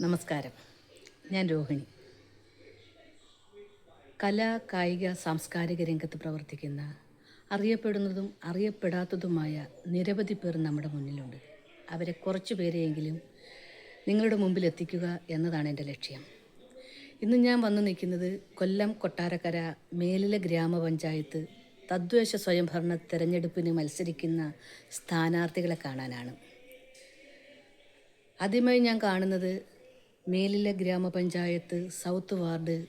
നമസ്കാരം. ഞാൻ രോഹിണി. കലാ കായിക സാംസ്കാരിക രംഗത്ത് പ്രവർത്തിക്കുന്ന അറിയപ്പെടുന്നതും അറിയപ്പെടാത്തതുമായ നിരവധി പേർ നമ്മുടെ മുന്നിലുണ്ട്. അവരെ കുറച്ച് പേരെയെങ്കിലും നിങ്ങളുടെ മുമ്പിൽ എത്തിക്കുക എന്നതാണ് എന്റെ ലക്ഷ്യം. ഇന്ന് ഞാൻ വന്നു നിൽക്കുന്നത് കൊല്ലം കൊട്ടാരക്കര മേലില ഗ്രാമപഞ്ചായത്ത് തദ്ദേശ സ്വയംഭരണ തെരഞ്ഞെടുപ്പിന് മത്സരിക്കുന്ന സ്ഥാനാർത്ഥികളെ കാണാനാണ്. ആദ്യമായി ഞാൻ കാണുന്നത് മേലില ഗ്രാമപഞ്ചായത്ത് south ward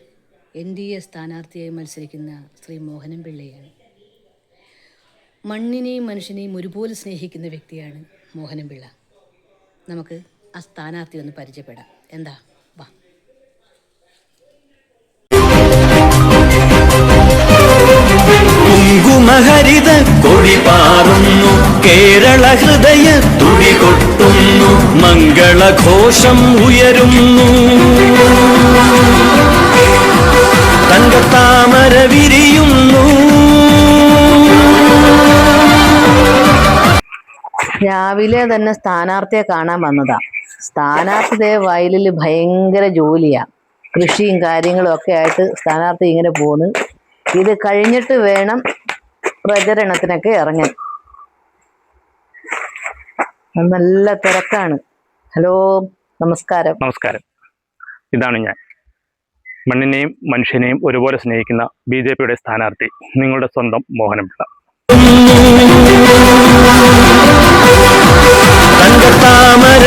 N D A സ്ഥാനാർത്ഥിയായി മത്സരിക്കുന്ന ശ്രീ മോഹനൻ പിള്ളയാണ് മണ്ണിനെയും മനുഷ്യനെയും ഒരുപോലെ സ്നേഹിക്കുന്ന വ്യക്തിയാണ് മോഹനൻ പിള്ള നമുക്ക് ആ സ്ഥാനാർത്ഥി ഒന്ന് പരിചയപ്പെടാം. എന്താ? വാ. കൊടി പാറുന്നു കേരള ഹൃദയ കൊട്ടുന്നു മംഗളഘോഷം ഉയരുന്നു. തങ്കത്താമര വിരിയുന്നു. രാവിലെ തന്നെ സ്ഥാനാർത്ഥിയെ കാണാൻ വന്നതാ. സ്ഥാനാർത്ഥിയുടെ വയലിൽ ഭയങ്കര ജോലിയാ. കൃഷിയും കാര്യങ്ങളും ഒക്കെ ആയിട്ട് സ്ഥാനാർത്ഥി ഇങ്ങനെ പോന്ന്. ഇത് കഴിഞ്ഞിട്ട് വേണം പ്രചരണത്തിനൊക്കെ ഇറങ്ങാൻ. നല്ല തിരക്കാണ്. ഹലോ നമസ്കാരം. നമസ്കാരം. ഇതാണ് ഞാൻ. മണ്ണിനെയും മനുഷ്യനെയും ഒരുപോലെ സ്നേഹിക്കുന്ന ബി ജെ പിയുടെ സ്ഥാനാർത്ഥി നിങ്ങളുടെ സ്വന്തം മോഹനപിള്ള. തങ്കത്താമര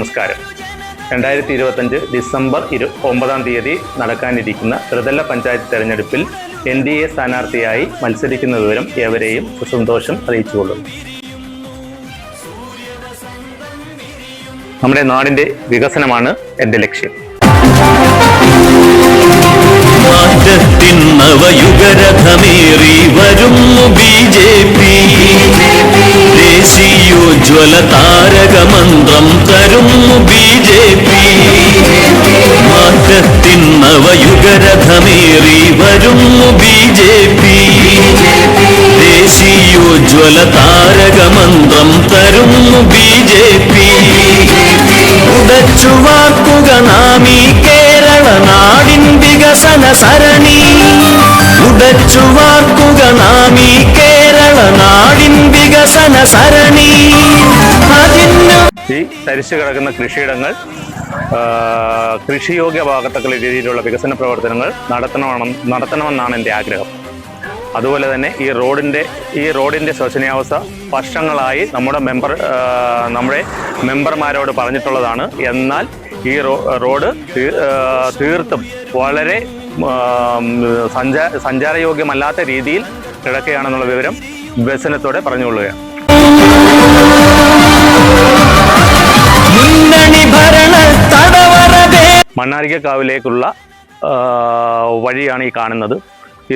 നമസ്കാരം. രണ്ടായിരത്തി ഇരുപത്തഞ്ച് ഡിസംബർ ഇരു ഒമ്പതാം തീയതി നടക്കാനിരിക്കുന്ന ത്രിതല പഞ്ചായത്ത് തെരഞ്ഞെടുപ്പിൽ എൻ ഡി എ സ്ഥാനാർത്ഥിയായി മത്സരിക്കുന്ന വിവരം ഏവരെയും സുസന്തോഷം അറിയിച്ചുകൊള്ളുന്നു. നമ്മുടെ നാടിന്റെ വികസനമാണ് എന്റെ ലക്ഷ്യം. മാറ്റത്തിൻ നവയുഗരഥമേറി വരുന്നു ബി ജെ പി. ദേശീയോജ്വല താരകമന്ത്രം തരുന്നു ബി ജെ പി. മാറ്റത്തിൻ നവയുഗരഥമേറി വരുന്നു ബി ജെ പി. ദേശീയോജ്വല താരകമന്ത്രം തരുന്നു ബി ജെ പി. ഉടച്ചു വികസന സരണി. ഉടച്ചു വാക്കുക നാം ഈ കേരള നാടിൻ വികസന സരണി. ഈ തരിച്ചു കിടക്കുന്ന കൃഷിയിടങ്ങൾ കൃഷിയോഗ്യ കൃഷിയോഗ്യമാകത്തക്ക രീതിയിലുള്ള വികസന പ്രവർത്തനങ്ങൾ നടത്തണമെന്ന് നടത്തണമെന്നാണ് എന്റെ ആഗ്രഹം. അതുപോലെ തന്നെ ഈ റോഡിന്റെ ഈ റോഡിന്റെ ശോചനീയാവസ്ഥ വർഷങ്ങളായി നമ്മുടെ മെമ്പർ നമ്മുടെ മെമ്പർമാരോട് പറഞ്ഞിട്ടുള്ളതാണ്. എന്നാൽ ഈ റോഡ് തീർത്തും വളരെ സഞ്ചാ സഞ്ചാരയോഗ്യമല്ലാത്ത രീതിയിൽ കിടക്കുകയാണെന്നുള്ള വിവരം വ്യസനത്തോടെ പറഞ്ഞുകൊള്ളുകയാണ്. മണ്ണാരിക്കാവിലേക്കുള്ള വഴിയാണ് ഈ കാണുന്നത്.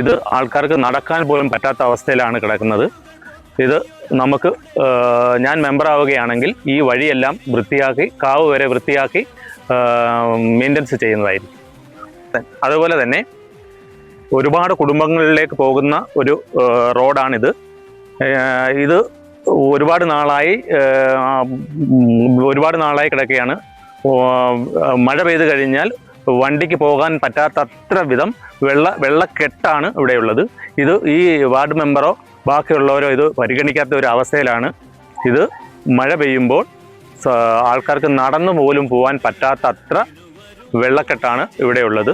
ഇത് ആൾക്കാർക്ക് നടക്കാൻ പോലും പറ്റാത്ത അവസ്ഥയിലാണ് കിടക്കുന്നത്. ഇത് നമുക്ക് ഞാൻ മെമ്പറാവുകയാണെങ്കിൽ ഈ വഴിയെല്ലാം വൃത്തിയാക്കി കാവ് വരെ വൃത്തിയാക്കി മെയിന്റനൻസ് ചെയ്യുന്നതായിരിക്കും. അതുപോലെ തന്നെ ഒരുപാട് കുടുംബങ്ങളിലേക്ക് പോകുന്ന ഒരു റോഡാണിത്. ഇത് ഒരുപാട് നാളായി ഒരുപാട് നാളായി കിടക്കുകയാണ്. മഴ പെയ്ത് കഴിഞ്ഞാൽ വണ്ടിക്ക് പോകാൻ പറ്റാത്ത അത്ര വിധം വെള്ള വെള്ളക്കെട്ടാണ് ഇവിടെയുള്ളത്. ഇത് ഈ വാർഡ് മെമ്പറോ ബാക്കിയുള്ളവരോ ഇത് പരിഗണിക്കാത്ത ഒരു അവസ്ഥയിലാണ്. ഇത് മഴ പെയ്യുമ്പോൾ ആൾക്കാർക്ക് നടന്നു പോലും പോകാൻ പറ്റാത്ത അത്ര വെള്ളക്കെട്ടാണ് ഇവിടെയുള്ളത്.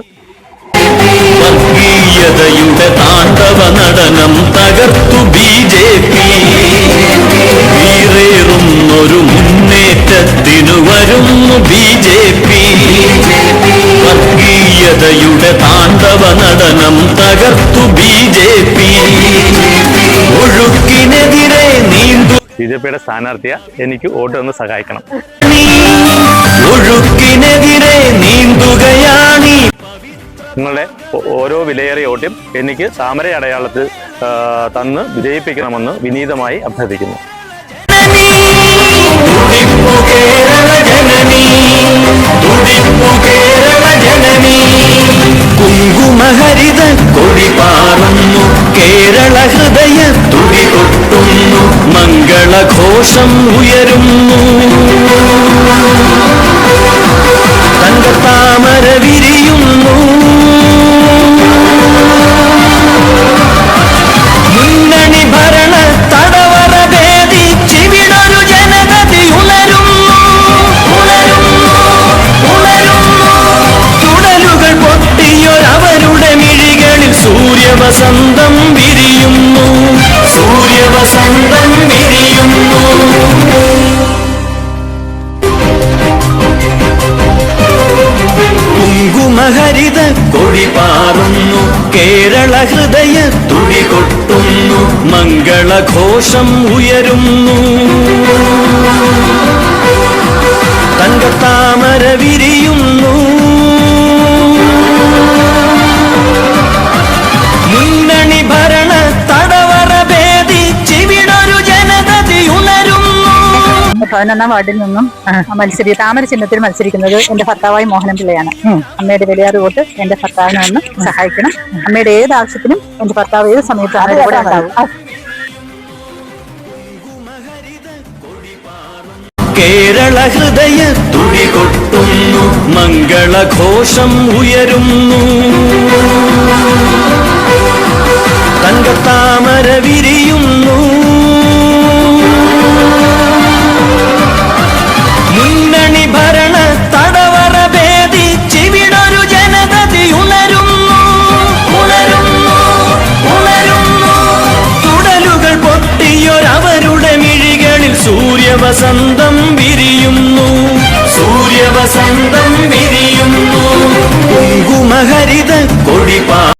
വർഗീയതയുടെ താണ്ഡവ നടനം തകർത്തു ബി ജെ പി. വീറേറുന്നൊരു മുന്നേറ്റത്തിനു വരുന്നു ബി ജെ പി. വർഗീയതയുടെ താണ്ഡവ നടനം തകർത്തു ബി ജെ പി. ഒഴുക്കിനെതിരെ ബി ജെ പിയുടെ സ്ഥാനാർത്ഥിയെ എനിക്ക് വോട്ട് തന്ന് സഹായിക്കണം. നിങ്ങളുടെ ഓരോ വിലയേറിയ വോട്ടും എനിക്ക് താമര അടയാളത്തിൽ തന്ന് വിജയിപ്പിക്കണമെന്ന് വിനീതമായി അഭ്യർത്ഥിക്കുന്നു. കുങ്കുമഹരിത കൊടി പാറുന്നു കേരള ഹൃദയ മംഗളഘോഷം ഉയരുന്നു. തങ്കത്താമര വിരിയുന്നു. മുന്നണി ഭരണ തടവറ ഭേദിച്ചിവിടൊരു ജനതതി ഉണരുന്നു. ഉണരുന്നു ഉണരുന്നു. തുടലുകൾ പൊട്ടിയൊരവരുടെ മിഴികളിൽ സൂര്യവസന്തം വിരിയുന്നു. സൂര്യവസന്തം കൊടി പാറുന്നു കേരള ഹൃദയ തുടി കൊട്ടുന്നു മംഗളഘോഷം ഉയരുന്നു. തങ്കത്താമര വിരിയുന്നു പതിനൊന്നാം വാർഡിൽ നിന്നും മത്സരി താമര ചിഹ്നത്തിൽ മത്സരിക്കുന്നത് എന്റെ ഭർത്താവായി മോഹനൻ പിള്ളയാണ്. അമ്മയുടെ വിലയാറ് വോട്ട് എന്റെ ഭർത്താവിനെ ഒന്ന് സഹായിക്കണം. അമ്മയുടെ ഏത് ആവശ്യത്തിനും എന്റെ ഭർത്താവ് ഏത് സമയത്താണ് ഉണ്ടാവും. കേരള ഹൃദയ തുടി കൊട്ടുന്നു മംഗളഘോഷം ഉയരുന്നു. തങ്കത്താമര വിരിയുന്നു സൂര്യവസന്തം വിരിയുന്നു. സൂര്യവസന്തം വിരിയുന്നു. കുങ്കുമഹരിത കൊടി